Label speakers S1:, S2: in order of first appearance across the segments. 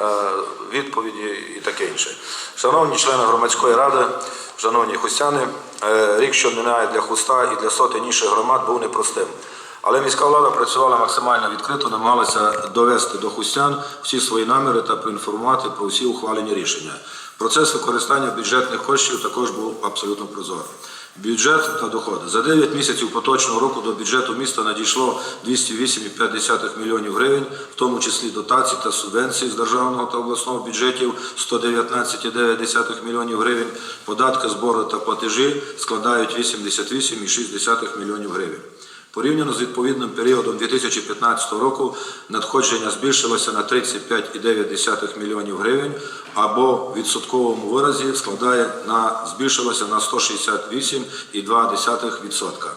S1: е, відповіді і таке інше. Шановні члени громадської ради, шановні хустяни, е, рік, що минає для хуста і для сотень інших громад, був непростим. Але міська влада працювала максимально відкрито, намагалася довести до хустян всі свої наміри та проінформувати про всі ухвалені рішення. Процес використання бюджетних коштів також був абсолютно прозорий. Бюджет та доходи. За 9 місяців поточного року до бюджету міста надійшло 208,5 млн гривень, в тому числі дотацій та субвенцій з державного та обласного бюджетів 119,9 мільйонів гривень. Податки, збори та платежі складають 88,6 млн гривень. Порівняно з відповідним періодом 2015 року надходження збільшилося на 35,9 мільйонів гривень або в відсотковому виразі складає на збільшилося на 168,2%.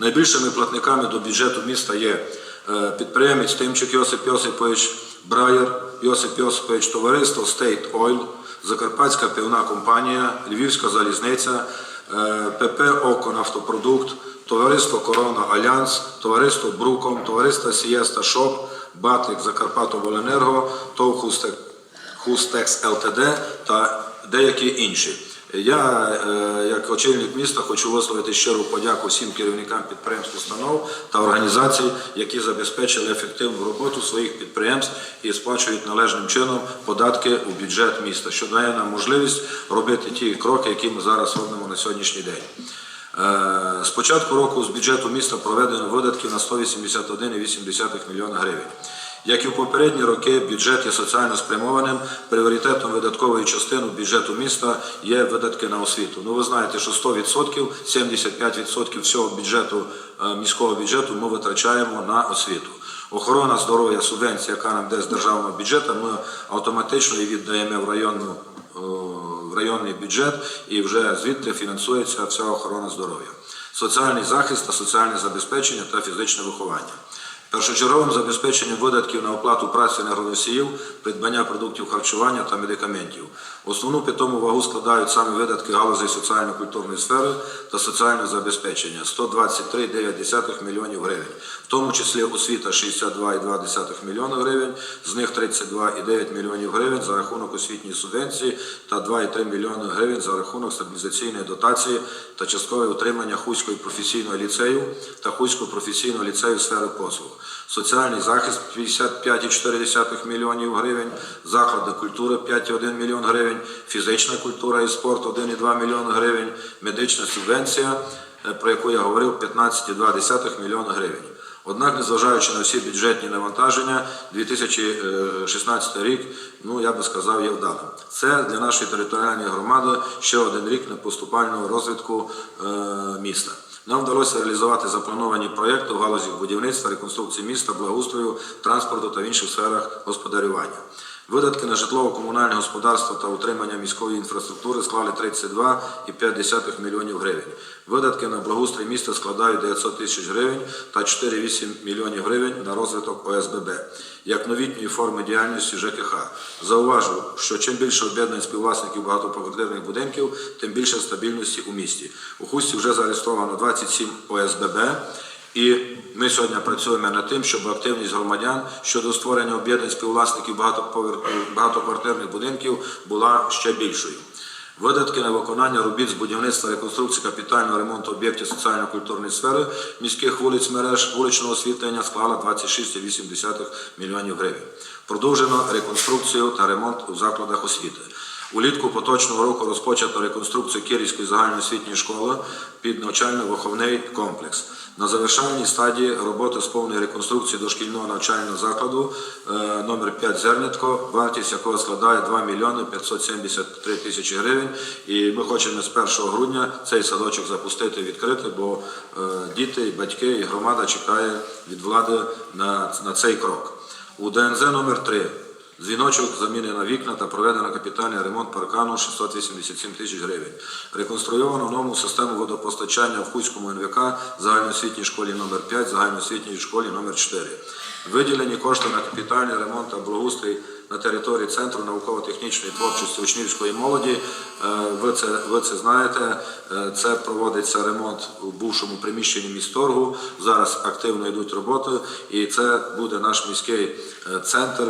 S1: Найбільшими платниками до бюджету міста є е, підприємець Тимчик Йосип Йосипович Браєр, Йосип Йосипович товариство State Oil, Закарпатська пивна компанія, Львівська залізниця, е, ПП «Оконафтопродукт», Товариство Корона Альянс, Товариство Бруком, Товариство Сієста Шоп, Батик Закарпатоволенерго, ТОВ «Хустек» Хустекс ЛТД та деякі інші. Я, е, як очільник міста, хочу висловити щиру подяку всім керівникам підприємств, установ та організацій, які забезпечили ефективну роботу своїх підприємств і сплачують належним чином податки у бюджет міста, що дає нам можливість робити ті кроки, які ми зараз робимо на сьогоднішній день. Е, З початку року з бюджету міста проведено видатків на 181,8 мільйона гривень. Як і в попередні роки, бюджет є соціально спрямованим. Пріоритетом видаткової частини бюджету міста є видатки на освіту. Ну, ви знаєте, що 100%, 75% всього бюджету е, міського бюджету ми витрачаємо на освіту. Охорона здоров'я, субвенція, яка нам йде з державного бюджету, ми автоматично її віддаємо в районну е, районний бюджет і вже звідти фінансується вся охорона здоров'я, соціальний захист та соціальне забезпечення та фізичне виховання. Першочерговим забезпеченням видатків на оплату праці енергоносіїв, придбання продуктів харчування та медикаментів. Основну питому вагу складають саме видатки галузей соціально-культурної сфери та соціального забезпечення 123,9 мільйонів гривень, тому числі освіта 62,2 мільйона гривень, з них 32,9 мільйонів гривень за рахунок освітньої субвенції та 2,3 мільйони гривень за рахунок стабілізаційної дотації та часткове утримання Хуського професійного ліцею та Хуського професійного ліцею сфери послуг. Соціальний захист 55,4 мільйонів гривень, заклади культури 5,1 мільйон гривень, фізична культура і спорт 1,2 мільйона гривень, медична субвенція, е, про яку я говорив, 15,2 мільйона гривень. Однак, незважаючи на всі бюджетні навантаження, 2016 рік, ну я би сказав, є вдалим. Це для нашої територіальної громади ще один рік непоступального розвитку е, міста. Нам вдалося реалізувати заплановані проєкти в галузі будівництва, реконструкції міста, благоустрою, транспорту та в інших сферах господарювання. Видатки на житлово-комунальне господарство та утримання міської інфраструктури склали 32,5 мільйонів гривень. Видатки на благоустрій міста складають 900 тисяч гривень та 4,8 мільйонів гривень на розвиток ОСББ, як новітньої форми діяльності ЖКХ. Зауважу, що чим більше об'єднань співвласників багатоквартирних будинків, тим більше стабільності у місті. У Хусті вже зареєстровано 27 ОСББ, і ми сьогодні працюємо над тим, щоб активність громадян щодо створення об'єднань співвласників багатоквартирних будинків була ще більшою. Видатки на виконання робіт з будівництва, реконструкції, капітального ремонту об'єктів соціально-культурної сфери міських вулиць мереж вуличного освітлення склала 26,8 мільйонів гривень. Продовжено реконструкцію та ремонт у закладах освіти. Улітку поточного року розпочато реконструкцію Кирівської загальноосвітньої школи під навчально-виховний комплекс. На завершальній стадії роботи з повної реконструкції дошкільного навчального закладу е, номер 5 Зернятко, вартість якого складає 2 мільйони 573 тисячі гривень. І ми хочемо з 1 грудня цей садочок запустити відкрити, бо е, діти, батьки і громада чекає від влади на, на цей крок. У ДНЗ номер 3 Дзвіночок замінена вікна та проведено капітальний ремонт паркану 687 тисяч гривень. Реконструйовано нову систему водопостачання в Хуцькому НВК, загальноосвітній школі номер 5 загальноосвітній школі номер 4 Виділені кошти на капітальний ремонт та благоустрій на території Центру науково-технічної творчості учнівської молоді. Е, Ви це, ви це знаєте. Е, Це проводиться ремонт у бувшому приміщенні місторгу. Зараз активно йдуть роботи, і це буде наш міський е, центр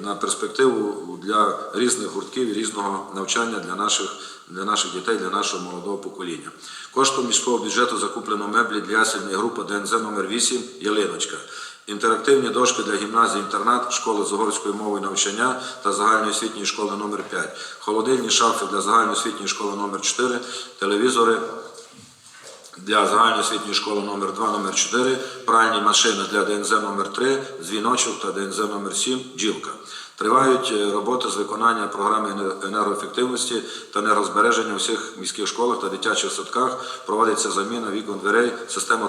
S1: на перспективу для різних гуртків різного навчання для наших, для наших дітей, для нашого молодого покоління. Коштом міського бюджету закуплено меблі для ясельної групи ДНЗ номер 8 Ялиночка. Інтерактивні дошки для гімназії інтернат, школи з угорської мови навчання та загальноосвітньої школи номер 5 холодильні шафи для загальноосвітньої школи номер 4 телевізори для загальноосвітньої школи номер 2 номер 4 пральні машини для ДНЗ номер 3 дзвіночок та ДНЗ номер 7 джілка. Тривають е, роботи з виконання програми енергоефективності та енергозбереження у всіх міських школах та дитячих садках. Проводиться заміна вікон дверей, система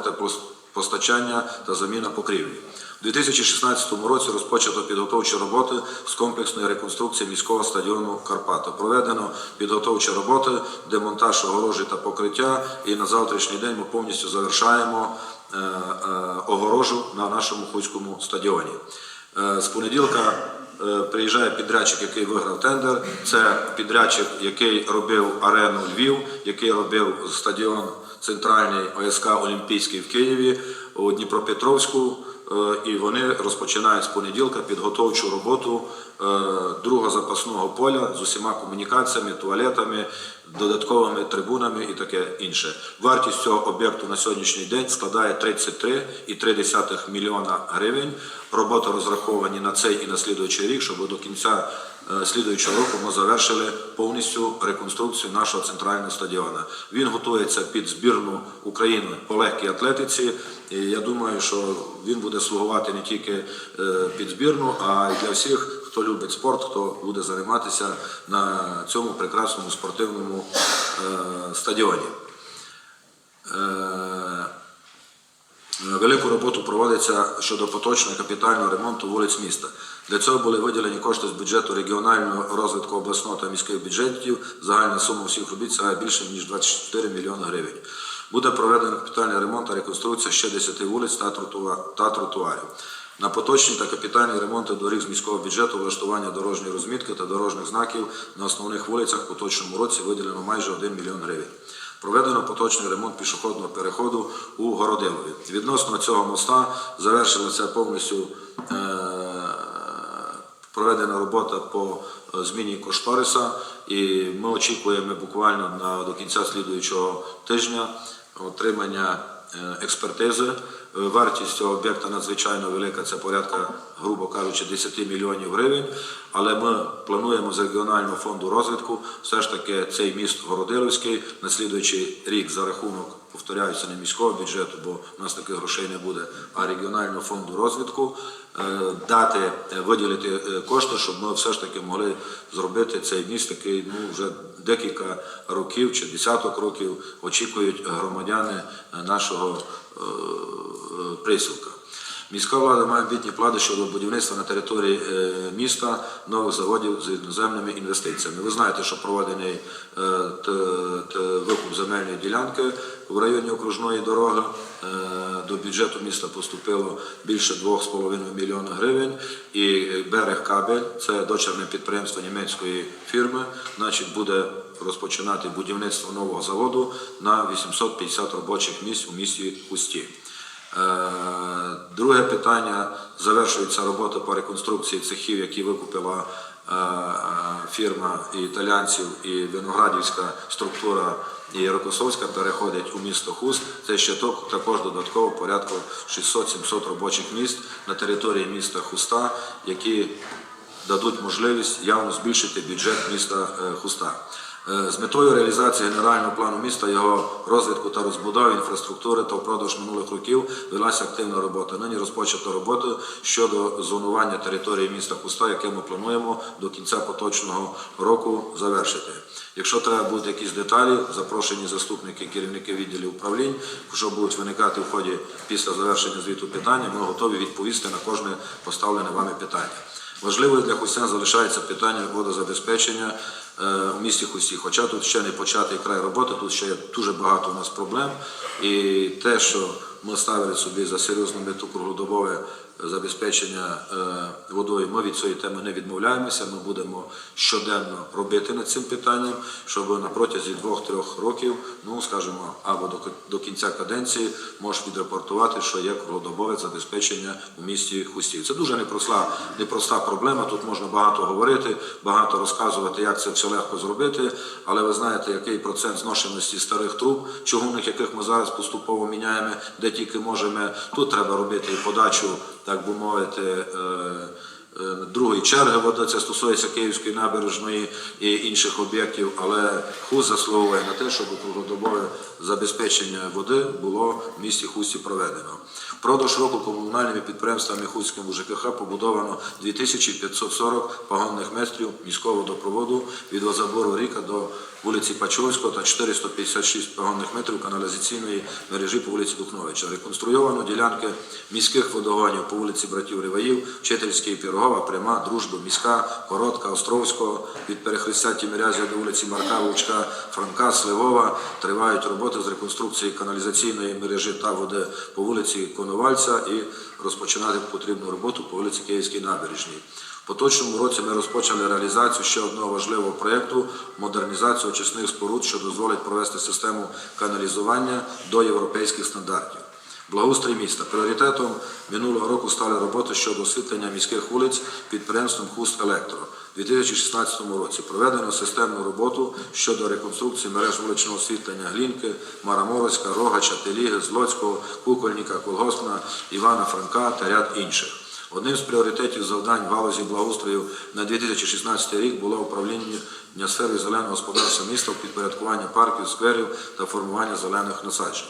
S1: теплопостачання та заміна покрівлі. У 2016 році розпочато підготовчі роботи з комплексної реконструкції міського стадіону Карпата. Проведено підготовчі роботи, демонтаж огорожі та покриття. І на завтрашній день ми повністю завершаємо е, е, огорожу на нашому хуцькому стадіоні. Е, З понеділка приїжджає підрядчик, який виграв тендер. Це підрядчик, який робив арену Львів, який робив стадіон центральний ОСК Олімпійський в Києві, у Дніпропетровську. Е, І вони розпочинають з понеділка підготовчу роботу е, другого запасного поля з усіма комунікаціями, туалетами, додатковими трибунами і таке інше. Вартість цього об'єкту на сьогоднішній день складає 33,3 мільйона гривень. Роботи розраховані на цей і на слідуючий рік, щоб до кінця слідуючого року ми завершили повністю реконструкцію нашого центрального стадіона. Він готується під збірну України по легкій атлетиці. І я думаю, що він буде слугувати не тільки е, під збірну, а й для всіх, хто любить спорт, хто буде займатися на цьому прекрасному спортивному е, стадіоні. Е, Велику роботу проводиться щодо поточного капітального ремонту вулиць міста. Для цього були виділені кошти з бюджету регіонального розвитку обласного та міських бюджетів. Загальна сума всіх робіт сягає більше ніж 24 мільйони гривень. Буде проведено капітальний ремонт та реконструкція ще 10 вулиць та тротуа- та тротуарів. На поточні та капітальні ремонти доріг з міського бюджету, влаштування дорожньої розмітки та дорожніх знаків на основних вулицях в поточному році виділено майже 1 мільйон гривень. Проведено поточний ремонт пішохідного переходу у Городилові. Відносно цього моста завершилася повністю е, проведена робота по е, зміні кошториса, і ми очікуємо буквально на до кінця слідуючого тижня отримання е, експертизи. Е, Вартість цього об'єкта надзвичайно велика, це порядка, грубо кажучи, 10 мільйонів гривень. Але ми плануємо з регіонального фонду розвитку все ж таки цей міст Городилівський на слідуючий рік за рахунок, повторяюся, не міського бюджету, бо в нас таких грошей не буде, а регіонального фонду розвитку дати, е, виділити е, кошти, щоб ми все ж таки могли зробити цей міст, який ну вже декілька років чи десяток років очікують громадяни е, нашого е, е, присілка. Міська влада має амбітні плани щодо будівництва на території е, міста нових заводів з іноземними інвестиціями. Ви знаєте, що проведений е, викуп земельної ділянки в районі окружної дороги. Бюджету міста поступило більше 2,5 мільйона гривень. І берег кабель це дочерне підприємство німецької фірми. Значить, буде розпочинати будівництво нового заводу на 850 робочих місць у місті Хусті. Друге питання завершується робота по реконструкції цехів, які викупила фірма і італянців, і виноградівська структура і Рокосовська переходять у місто Хуст. Це ще також додатково порядку 600-700 робочих місць на території міста Хуста, які дадуть можливість явно збільшити бюджет міста е, Хуста. Е, З метою реалізації генерального плану міста, його розвитку та розбудови інфраструктури та впродовж минулих років велася активна робота. Нині розпочато роботу щодо зонування території міста Хуста, яке ми плануємо до кінця поточного року завершити. Якщо треба будуть якісь деталі, запрошені заступники, керівники відділів управлінь, що будуть виникати в ході після завершення звіту питання, ми готові відповісти на кожне поставлене вами питання. Важливою для Хустян залишається питання водозабезпечення е, у місті Хусті. Хоча тут ще не початий край роботи, тут ще є дуже багато у нас проблем. І те, що ми ставили собі за серйозну мету круглодобове забезпечення е, водою. Ми від цієї теми не відмовляємося. Ми будемо щоденно робити над цим питанням, щоб на протязі двох-трьох років, ну скажімо, або до, до кінця каденції можеш відрапортувати, що є круглодобове забезпечення у місті Хустів. Це дуже непроста, непроста проблема. Тут можна багато говорити, багато розказувати, як це все легко зробити. Але ви знаєте, який процент зношеності старих труб, чугунних, яких ми зараз поступово міняємо, де тільки можемо. Тут треба робити і подачу, так би мовити. Е, Другої черги води, це стосується Київської набережної і інших об'єктів, але ХУС заслуговує на те, щоб круглодобове забезпечення води було в місті Хусті проведено. Впродовж року комунальними підприємствами Хуцькому ЖКХ побудовано 2540 погонних метрів міського водопроводу від Озабору Ріка до вулиці Пачовського та 456 погонних метрів каналізаційної мережі по вулиці Духновича. Реконструйовано ділянки міських водогонів по вулиці Братів Риваїв, Вчительський, Пірогова, Пряма, Дружба, Міська, Коротка, Островського, від перехрестя Тімирязя до вулиці Марка, Лучка, Франка, Сливова. Тривають роботи з реконструкції каналізаційної мережі та води по вулиці Коновальця і розпочинати потрібну роботу по вулиці Київській набережній. Поточному році ми розпочали реалізацію ще одного важливого проєкту модернізацію очисних споруд, що дозволить провести систему каналізування до європейських стандартів. Благоустрій міста. Пріоритетом минулого року стали роботи щодо освітлення міських вулиць підприємством Хуст Електро. У 2016 році проведено системну роботу щодо реконструкції мереж вуличного освітлення Глінки, Мараморська, Рогача, Теліги, Злоцького, Кукольника, Колгоспна, Івана Франка та ряд інших. Одним з пріоритетів завдань в галузі благоустрою на 2016 рік було управління сфери зеленого господарства міста підпорядкування парків, скверів та формування зелених насаджень.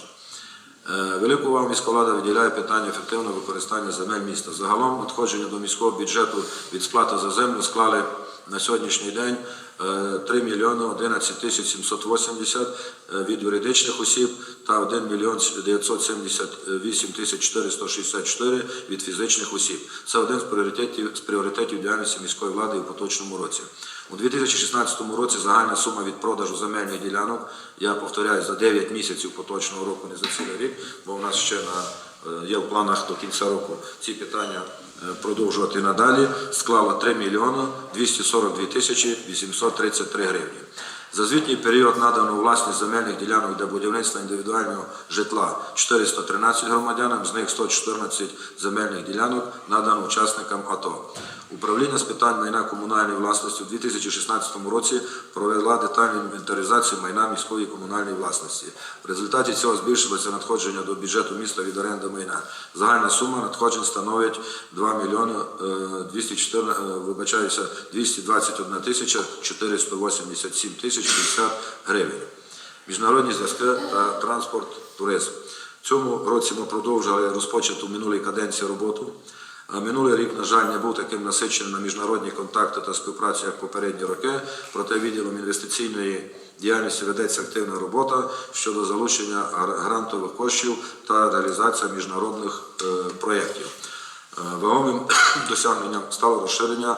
S1: Е, Велику увагу міська влада виділяє питання ефективного використання земель міста. Загалом надходження до міського бюджету від сплати за землю склали на сьогоднішній день е, 3 мільйони 11 тисяч 780 е, від юридичних осіб та 1 мільйон 978 тисяч 464 від фізичних осіб. Це один з пріоритетів, з пріоритетів діяльності міської влади у поточному році. У 2016 році загальна сума від продажу земельних ділянок, я повторяю, за 9 місяців поточного року, не за цілий рік, бо у нас ще на, е, є в планах до кінця року ці питання е, продовжувати надалі, склала 3 мільйони 242 тисячі 833 гривні. За звітній період надано власність земельних ділянок для будівництва індивідуального житла 413 громадянам, з них 114 земельних ділянок надано учасникам АТО. Управління з питань майна комунальної власності у 2016 році провела детальну інвентаризацію майна міської комунальної власності. В результаті цього збільшилося надходження до бюджету міста від оренди майна. Загальна сума надходжень становить 2 мільйони е, 214, е, вибачаюся, 221 тисяча 487 тисяч 60 гривень. Міжнародні зв'язки та транспорт, туризм. В цьому році ми продовжили розпочату минулій каденції роботу. Минулий рік, на жаль, не був таким насиченим на міжнародні контакти та співпрацю, як попередні роки. Проте відділом інвестиційної діяльності ведеться активна робота щодо залучення грантових коштів та реалізація міжнародних е, проєктів. Е, Вагомим досягненням стало розширення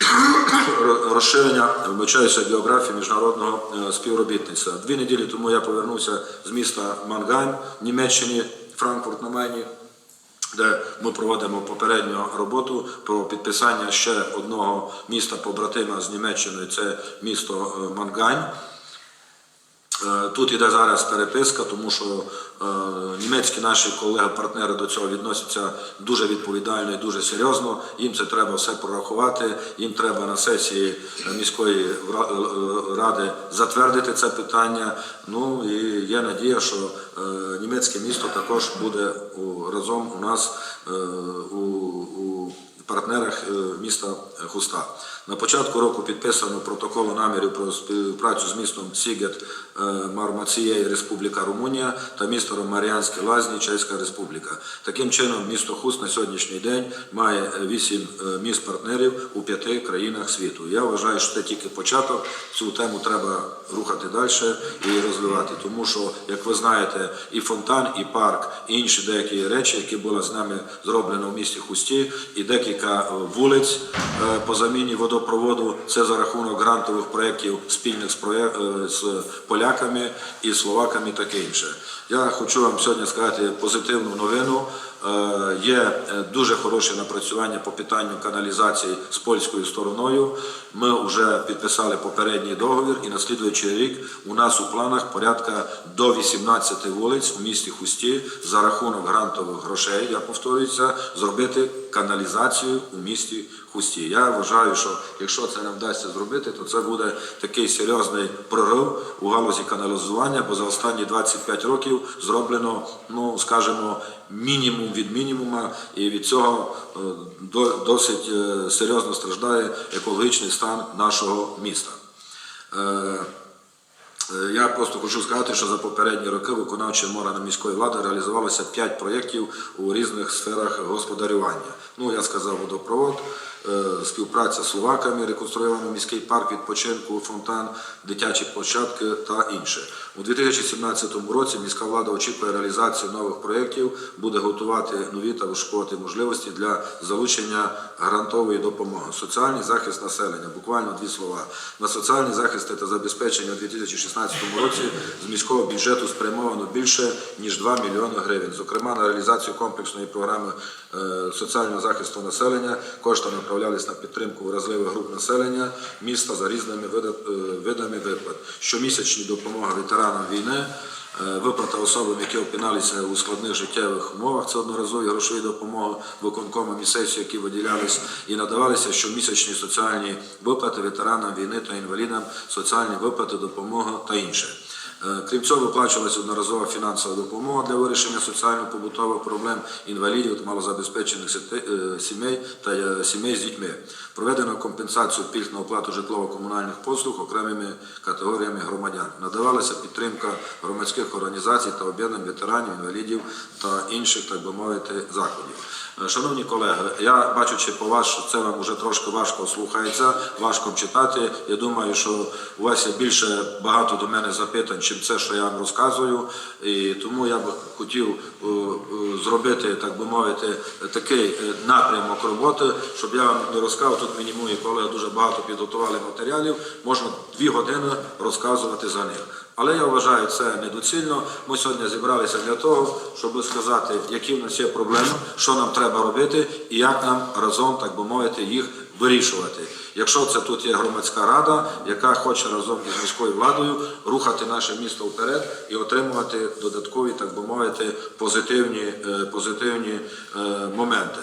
S1: розширення вибачаюся географії міжнародного е, співробітництва. Дві неділі тому я повернувся з міста Мангайм Німеччині, Франкфурт на Майні, де ми проводимо попередню роботу про підписання ще одного міста побратима з Німеччиною. Це місто е, Мангайм. Е, Тут іде зараз переписка, тому що е, німецькі наші колеги-партнери до цього відносяться дуже відповідально і дуже серйозно. Їм це треба все прорахувати. Їм треба на сесії міської е, ради затвердити це питання. Ну і є надія, що е, німецьке місто також буде разом у нас е, у, партнерах е, міста Хуста. На початку року підписано протокол намірів про співпрацю з містом Сігет е, Мармацієї Республіка Румунія та містом Маріанське Лазні Чеська Республіка. Таким чином, місто Хуст на сьогоднішній день має вісім е, міст партнерів у п'яти країнах світу. Я вважаю, що це тільки початок. Цю тему треба рухати далі і розвивати, тому що, як ви знаєте, і фонтан, і парк, і інші деякі речі, які були з нами зроблено в місті Хусті, і декілька е, вулиць е, по заміні водопроводу. Це за рахунок грантових проєктів спільних з, е, поляками і словаками, таке інше. Я хочу вам сьогодні сказати позитивну новину. Е, Є е, дуже хороше напрацювання по питанню каналізації з польською стороною. Ми вже підписали попередній договір, і на слідуючий рік у нас у планах порядка до 18 вулиць у місті Хусті за рахунок грантових грошей, я повторююся, зробити каналізацію у місті Хусті. Я вважаю, що якщо це не вдасться зробити, то це буде такий серйозний прорив у галузі каналізування, бо за останні 25 років зроблено, ну скажімо, мінімум від мінімума, і від цього е, досить е, серйозно страждає екологічний стан нашого міста. Е, Я просто хочу сказати, що за попередні роки виконавчим органом міської влади реалізувалося 5 проєктів у різних сферах господарювання. Ну, я сказав водопровод, співпраця з словаками, реконструйовано міський парк відпочинку, фонтан, дитячі площадки та інше. У 2017 році міська влада очікує реалізацію нових проєктів, буде готувати нові та вишукувати можливості для залучення грантової допомоги. Соціальний захист населення, буквально дві слова. На соціальний захист та забезпечення у 2016 році з міського бюджету спрямовано більше ніж 2 мільйони гривень. Зокрема, на реалізацію комплексної програми е, соціального захисту населення кошти направлялись на підтримку вразливих груп населення міста за різними е, видами виплат. Щомісячні допомоги ветеранам війни. Е, Виплата особам, які опиналися у складних життєвих умовах, це одноразові грошові допомоги виконкомам і сесії, які виділялись і надавалися щомісячні соціальні виплати ветеранам війни та інвалідам, соціальні виплати, допомога та інше. Е, Крім цього, виплачувалася одноразова фінансова допомога для вирішення соціально-побутових проблем інвалідів та малозабезпечених е, сімей та е, сімей з дітьми. Проведено компенсацію пільг на оплату житлово-комунальних послуг окремими категоріями громадян. Надавалася підтримка громадських організацій та об'єднань ветеранів, інвалідів та інших, так би мовити, заходів. Е, Шановні колеги, я бачучи по вас, що це вам вже трошки важко слухається, важко читати. Я думаю, що у вас є більше багато до мене запитань, чим це, що я вам розказую. І тому я б хотів е, е, зробити, так би мовити, такий напрямок роботи, щоб я вам не розказав. Тут мені мої колеги дуже багато підготували матеріалів. Можна дві години розказувати за них. Але я вважаю це недоцільно. Ми сьогодні зібралися для того, щоб сказати, які в нас є проблеми, що нам треба робити і як нам разом, так би мовити, їх вирішувати. Якщо це тут є громадська рада, яка хоче разом із міською владою рухати наше місто вперед і отримувати додаткові, так би мовити, позитивні, е, позитивні е, моменти.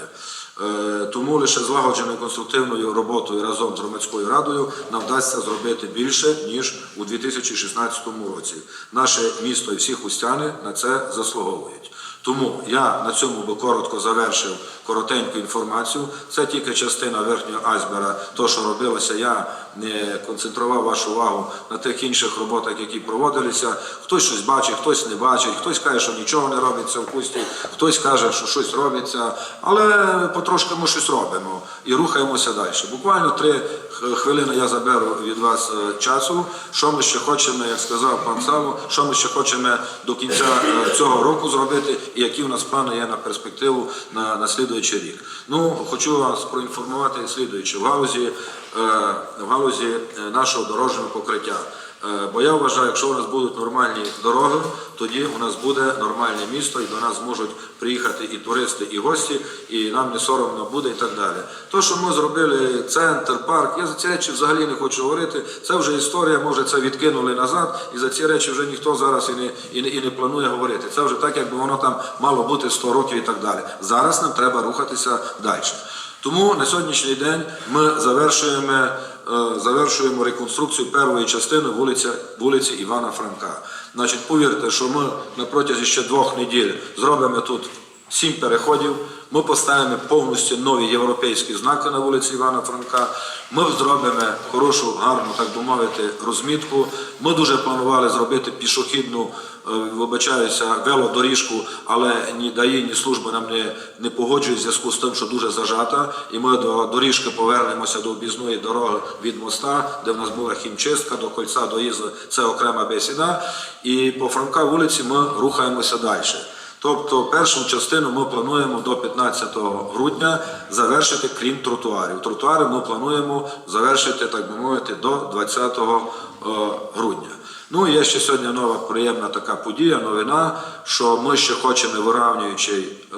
S1: Е, Тому лише злагодженою конструктивною роботою разом з громадською радою нам вдасться зробити більше ніж у 2016 році. Наше місто і всі хустяни на це заслуговують. Тому я на цьому би коротко завершив коротеньку інформацію. Це тільки частина верхнього айсбера, то що робилося. Я не концентрував вашу увагу на тих інших роботах, які проводилися. Хтось щось бачить, хтось не бачить, хтось каже, що нічого не робиться в кусті, хтось каже, що щось робиться, але потрошки ми щось робимо і рухаємося далі. Буквально три х- хвилини я заберу від вас е, часу. Що ми ще хочемо, як сказав пан Саво, що ми ще хочемо до кінця е, цього року зробити, і які в нас плани є на перспективу на, на рік. Ну, хочу вас проінформувати слідуючи в галузі, е, в галузі нашого дорожнього покриття. Е, Бо я вважаю, якщо у нас будуть нормальні дороги, тоді у нас буде нормальне місто, і до нас зможуть приїхати і туристи, і гості, і нам не соромно буде, і так далі. То, що ми зробили центр, парк, я за ці речі взагалі не хочу говорити. Це вже історія, може, це відкинули назад, і за ці речі вже ніхто зараз і не, і не, і не планує говорити. Це вже так, якби воно там мало бути 100 років і так далі. Зараз нам треба рухатися далі. Тому на сьогоднішній день ми завершуємо, завершуємо реконструкцію першої частини вулиці, вулиці Івана Франка. Значить, повірте, що ми на протязі ще двох неділь зробимо тут сім переходів. Ми поставимо повністю нові європейські знаки на вулиці Івана Франка. Ми зробимо хорошу, гарну, так би мовити, розмітку. Ми дуже планували зробити пішохідну, е, вибачаюся, велодоріжку, але ні ДАІ, ні служби нам не, не погоджують в зв'язку з тим, що дуже зажата. І ми до доріжки повернемося до об'їзної дороги від моста, де в нас була хімчистка, до кольця доїзду, це окрема бесіда. І по Франка вулиці ми рухаємося далі. Тобто першу частину ми плануємо до 15 грудня завершити крім тротуарів. Тротуари ми плануємо завершити, так би мовити, до 20 е, грудня. Ну і є ще сьогодні нова приємна така подія, новина, що ми ще хочемо виравнюючий, е,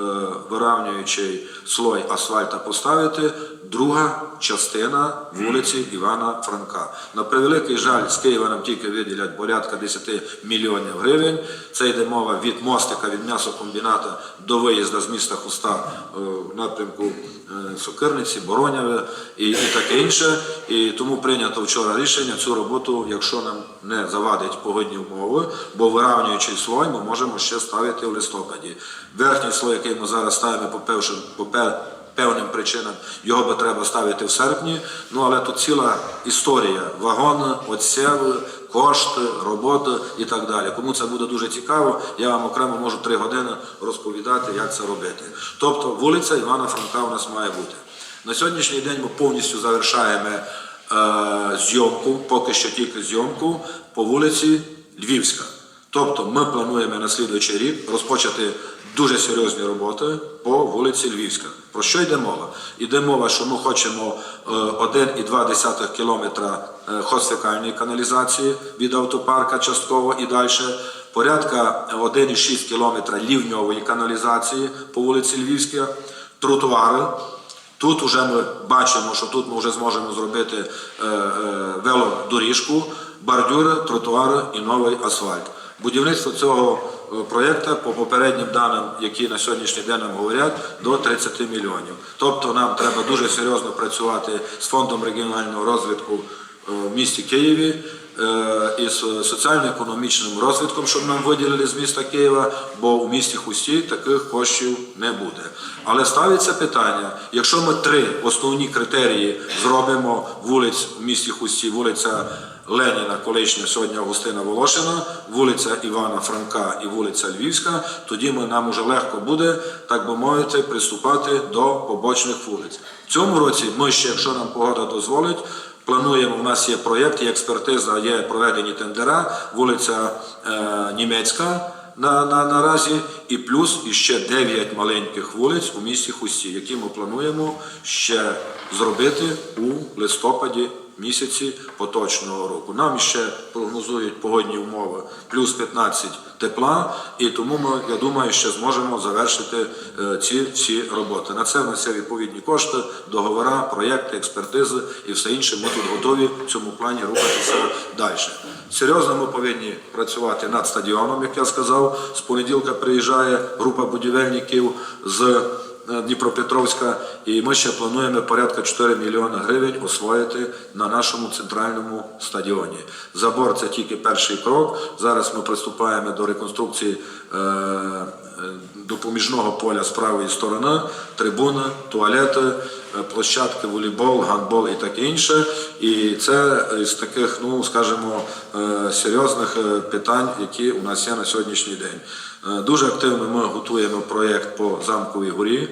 S1: виравнюючий слой асфальта поставити. Друга частина вулиці Івана Франка. На превеликий жаль, з Києва нам тільки виділять порядка 10 мільйонів гривень. Це йде мова від мостика, від м'ясокомбіната до виїзду з міста Хуста е, в напрямку е, Сокирниці, Бороняве і, і таке інше. І тому прийнято вчора рішення цю роботу, якщо нам не завадить погодні умови, бо виравнюючий слой ми можемо ще ставити в листопаді. Верхній слой, який ми зараз ставимо по першим певним причинам, його би треба ставити в серпні. Ну але тут ціла історія: вагони, отсєви, кошти, роботи і так далі. Кому це буде дуже цікаво, я вам окремо можу три години розповідати, як це робити. Тобто вулиця Івана Франка у нас має бути. На сьогоднішній день ми повністю завершаємо е, зйомку, поки що тільки зйомку по вулиці Львівська. Тобто ми плануємо на слідуючий рік розпочати дуже серйозні роботи по вулиці Львівська. Про що йде мова? Йде мова, що ми хочемо е, 1,2 кілометра е, хозфекальної каналізації від автопарка частково і далі. Порядка 1,6 кілометра лівньової каналізації по вулиці Львівська, тротуари. Тут вже ми бачимо, що тут ми вже зможемо зробити е, е, велодоріжку, бордюри, тротуари і новий асфальт. Будівництво цього е, проєкту по попереднім даним, які на сьогоднішній день нам говорять, до 30 мільйонів. Тобто нам треба дуже серйозно працювати з фондом регіонального розвитку е, в місті Києві із і з соціально-економічним розвитком, щоб нам виділили з міста Києва, бо в місті Хусті таких коштів не буде. Але ставиться питання: якщо ми три основні критерії зробимо вулиць в місті Хусті, вулиця Леніна, колишня сьогодні Августина Волошина, вулиця Івана Франка і вулиця Львівська, тоді ми, нам уже легко буде, так би мовити, приступати до побочних вулиць. В цьому році ми ще, якщо нам погода дозволить, Плануємо, у нас є проєкт, є експертиза, є проведені тендера, вулиця е, Німецька на, на, наразі, і плюс іще 9 маленьких вулиць у місті Хусті, які ми плануємо ще зробити у листопаді місяці поточного року. Нам ще прогнозують погодні умови плюс 15 тепла, і тому ми, я думаю, ще зможемо завершити е, ці всі роботи. На це в нас відповідні кошти, договори, проєкти, експертизи і все інше. Ми тут готові в цьому плані рухатися далі. Серйозно ми повинні працювати над стадіоном, як я сказав. З понеділка приїжджає група будівельників з Дніпропетровська, і ми ще плануємо порядка 4 мільйони гривень освоїти на нашому центральному стадіоні. Забор це тільки перший крок. Зараз ми приступаємо до реконструкції е, е, допоміжного поля з правої сторони, трибуни, туалети, е, площадки, волейбол, гандбол і таке інше. І це з таких, ну скажімо, е, серйозних е, питань, які у нас є на сьогоднішній день. Е, Дуже активно ми готуємо проєкт по замковій горі.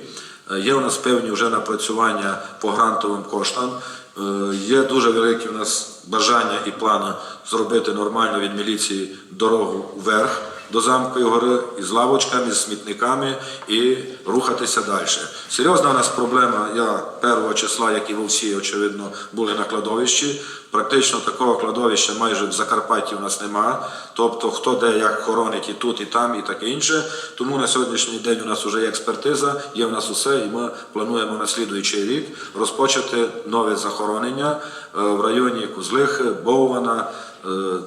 S1: Е, Є у нас певні вже напрацювання по грантовим коштам. Е, Є дуже великі у нас бажання і плани зробити нормально від міліції дорогу вверх до замкової гори із лавочками, з смітниками і рухатися далі. Серйозна у нас проблема. Я першого числа, як і ви всі, очевидно, були на кладовищі. Практично такого кладовища майже в Закарпатті у нас немає. Тобто, хто де як хоронить і тут, і там, і таке інше. Тому на сьогоднішній день у нас вже є експертиза, є в нас усе, і ми плануємо на слідуючий рік розпочати нове захоронення е, в районі Кузлихи, Боввана,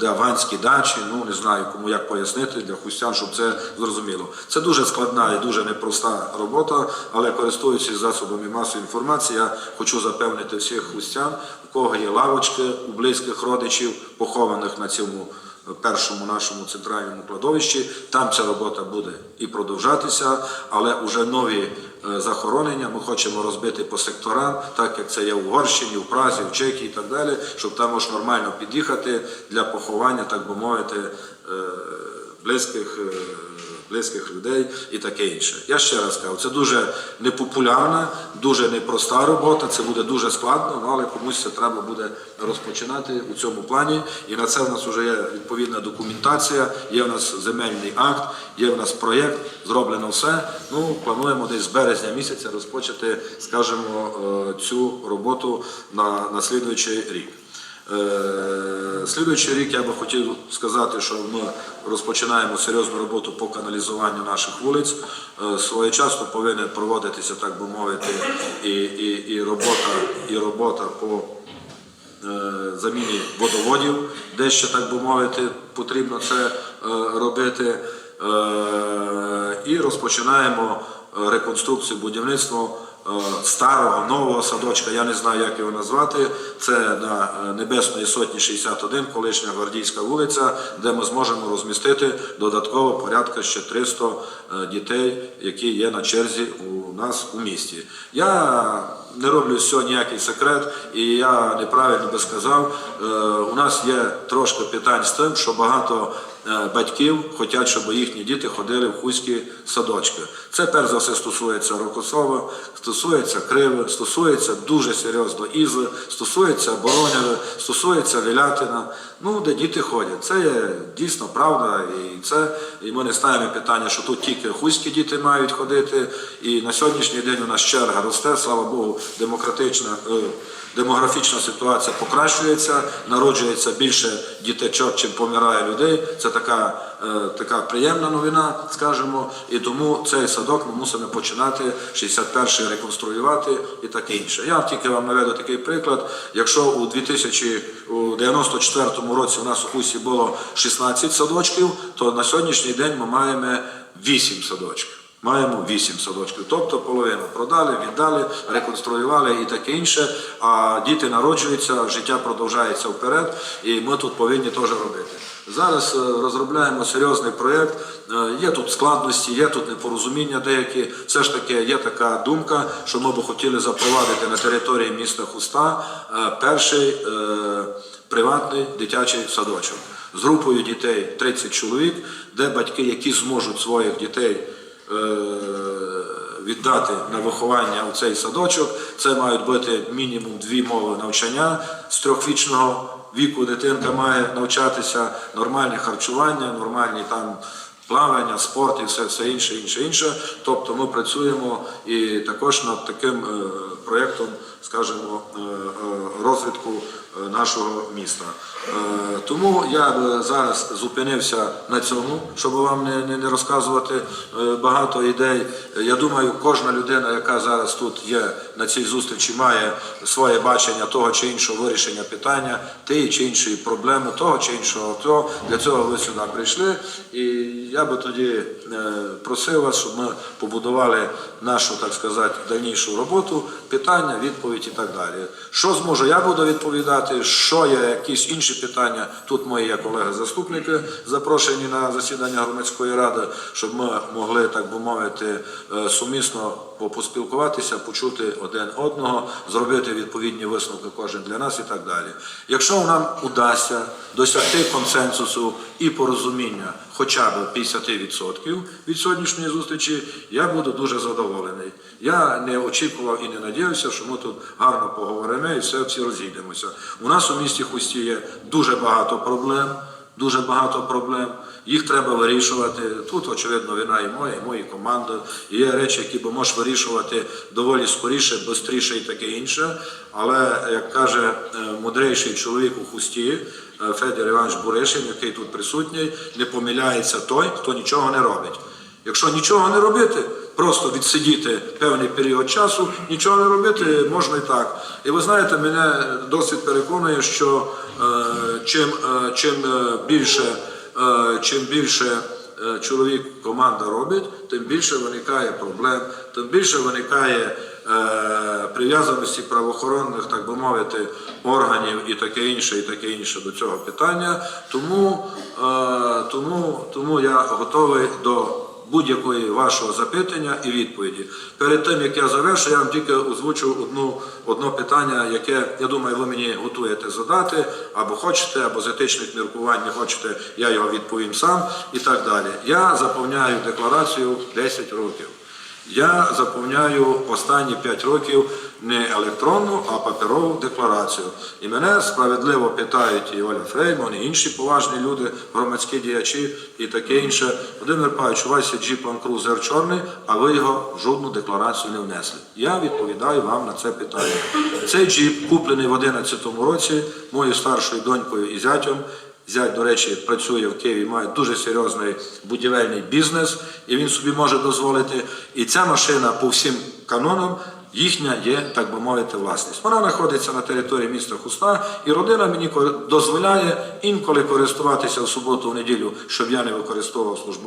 S1: де Аванські дачі. Ну не знаю, кому як пояснити для хустян, щоб це зрозуміло. Це дуже складна і дуже непроста робота, але користуючись засобами масової інформації, я хочу запевнити всіх хустян, у кого є лавочки у близьких родичів, похованих на цьому першому нашому центральному кладовищі. Там ця робота буде і продовжатися, але вже нові е, захоронення ми хочемо розбити по секторам, так як це є в Угорщині, в Празі, в Чехії і так далі, щоб там можна нормально під'їхати для поховання, так би мовити, е, близьких. Близьких людей і таке інше. Я ще раз кажу, це дуже непопулярна, дуже непроста робота, це буде дуже складно, ну, але комусь це треба буде розпочинати у цьому плані. І на це в нас вже є відповідна документація, є в нас земельний акт, є в нас проєкт, зроблено все. Ну, плануємо десь з березня місяця розпочати, скажімо, е, цю роботу на, на слідуючий рік. Е, Слідуючий рік я би хотів сказати, що ми розпочинаємо серйозну роботу по каналізуванню наших вулиць. Е, Своєчасно повинен проводитися, так би мовити, і, і, і робота, і робота по е, заміні водоводів, де ще, так би мовити, потрібно це робити. І розпочинаємо реконструкцію будівництво е, старого нового садочка. Я не знаю, як його назвати. Це на е, Небесної сотні 61, колишня гвардійська вулиця, де ми зможемо розмістити додатково порядка ще 300 е, дітей, які є на черзі у нас у місті. Я не роблю з цього ніякий секрет, і я неправильно би сказав. е, У нас є трошки питань з тим, що багато е, батьків хочуть, щоб їхні діти ходили в хуські садочки. Це перш за все стосується Рокосова, стосується Криви, стосується дуже серйозно Ізли, стосується Бороняве, стосується Вілятина. Ну, де діти ходять. Це є дійсно правда, і це і ми не ставимо питання, що тут тільки хуські діти мають ходити. І на сьогоднішній день у нас черга росте, слава Богу, демократична. Демографічна ситуація покращується, народжується більше дітечок, чим помирає людей. Це така, е, така приємна новина, скажімо. І тому цей садок ми мусимо починати 61-й реконструювати і таке інше. Я тільки вам наведу такий приклад. Якщо у 2094 році у нас у Хусі було 16 садочків, то на сьогоднішній день ми маємо 8 садочків. Маємо 8 садочків, тобто половину продали, віддали, реконструювали і таке інше. А діти народжуються, життя продовжується вперед, і ми тут повинні теж робити. Зараз е, розробляємо серйозний проєкт. Е, Є тут складності, є тут непорозуміння деякі. Все ж таки є така думка, що ми би хотіли запровадити на території міста Хуста е, перший приватний дитячий садочок з групою дітей 30 чоловік, де батьки, які зможуть своїх дітей віддати на виховання у цей садочок. Це мають бути мінімум дві мови навчання з трьохвічного віку. Дитинка має навчатися нормальне харчування, нормальні там. Плавання, спорт і все, все інше, інше, інше. Тобто ми працюємо і також над таким е, проєктом, скажімо, е, е, розвитку е, нашого міста. Тому я б зараз зупинився на цьому, щоб вам не, розказувати багато ідей. Я думаю, кожна людина, яка зараз тут є на цій зустрічі, має своє бачення того чи іншого вирішення питання, тієї чи іншої проблеми, того чи іншого. того. Для цього ви сюди прийшли. І я би тоді просив вас, щоб ми побудували нашу, так сказати, дальнішу роботу, питання, відповідь і так далі. Що зможу, я буду відповідати, що є якісь інші питання. Тут мої як колеги-заступники запрошені на засідання громадської ради, щоб ми могли, так би мовити, е, сумісно поспілкуватися, почути один одного, зробити відповідні висновки кожен для нас і так далі. Якщо нам удасться досягти консенсусу і порозуміння хоча б 50% від сьогоднішньої зустрічі, я буду дуже задоволений. Я не очікував і не надіявся, що ми тут гарно поговоримо і все всі розійдемося. У нас у місті Хусті є дуже багато проблем. Дуже багато проблем, їх треба вирішувати. Тут, очевидно, вина і моя, і мої команди. Є речі, які би можеш вирішувати доволі скоріше, швидше і таке інше. Але, як каже е, мудрейший чоловік у хусті, е, Федір Іванович Буришин, який тут присутній, не помиляється той, хто нічого не робить. Якщо нічого не робити, просто відсидіти певний період часу, нічого не робити можна і так. І ви знаєте, мене досвід переконує, що е, чим, е, чим е, більше, е, чим більше чоловік команда робить, тим більше виникає проблем, тим більше виникає прив'язаності правоохоронних, так би мовити, органів і таке інше, і таке інше до цього питання. Тому, тому, тому я готовий до будь-якої вашого запитання і відповіді. Перед тим як я завершу, я вам тільки озвучу одну одне питання, яке я думаю, ви мені готуєте задати, або хочете, або з етичних міркувань не хочете, я його відповім сам і так далі. Я заповняю декларацію 10 років. Я заповняю останні 5 років не електронну, а паперову декларацію. І мене справедливо питають і Оля Фреймон, і інші поважні люди, громадські діячі і таке інше. Володимир Павлович, у вас є Land Cruiser чорний, а ви його в жодну декларацію не внесли. Я відповідаю вам на це питання. Цей джіп куплений в 2011 році моєю старшою донькою і зятем. Зять, до речі, працює в Києві, має дуже серйозний будівельний бізнес, і він собі може дозволити. І ця машина по всім канонам їхня є, так би мовити, власність. Вона знаходиться на території міста Хусна, і родина мені дозволяє інколи користуватися в суботу, в неділю, щоб я не використовував службу.